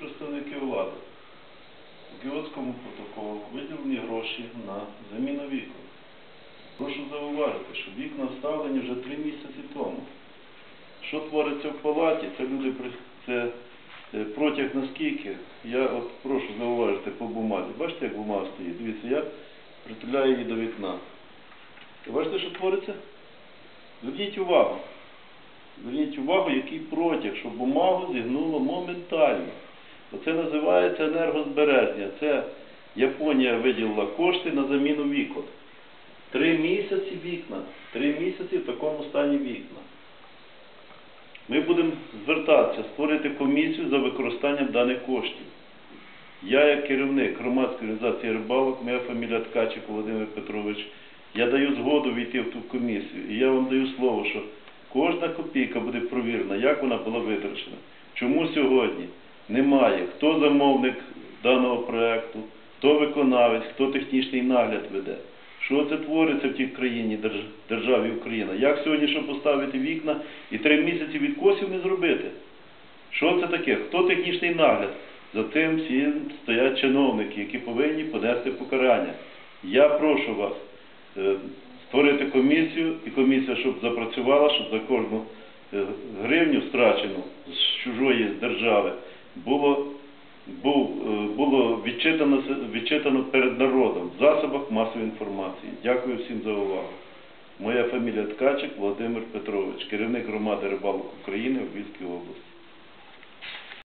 представники влади. В Кіотському протоколу виділені гроші на заміну вікон. Прошу зауважити, що вікна вставлені вже три місяці тому. Що твориться в палаті, це люди це е, протяг наскільки. Я от прошу зауважити по бумазі. Бачите, як бумага стоїть? Дивіться, я притуляю її до вікна. Бачите, що твориться? Зверніть увагу. Зверніть увагу, який протяг, що бумагу зігнуло моментально. Оце називається енергозбереження. Це Японія виділила кошти на заміну вікон. Три місяці вікна. Три місяці в такому стані вікна. Ми будемо звертатися, створити комісію за використанням даних коштів. Я, як керівник громадської організації рибалок, моя фамілія Ткачик Володимир Петрович, я даю згоду війти в ту комісію. І я вам даю слово, що кожна копійка буде провірена, як вона була витрачена. Чому сьогодні немає, хто замовник даного проекту, хто виконавець, хто технічний нагляд веде. Що це твориться в тій країні, державі Україна? Як сьогодні, щоб поставити вікна і три місяці відкосів не зробити? Що це таке? Хто технічний нагляд? За тим всім стоять чиновники, які повинні понести покарання. Я прошу вас е, створити комісію, і комісія, щоб запрацювала, щоб за кожну е, гривню страчену з чужої держави було, був, е, було відчитано, відчитано перед народом в засобах масової інформації. Дякую всім за увагу. Моя фамілія Ткачик Володимир Петрович, керівник громади рибалок України в Львівській області.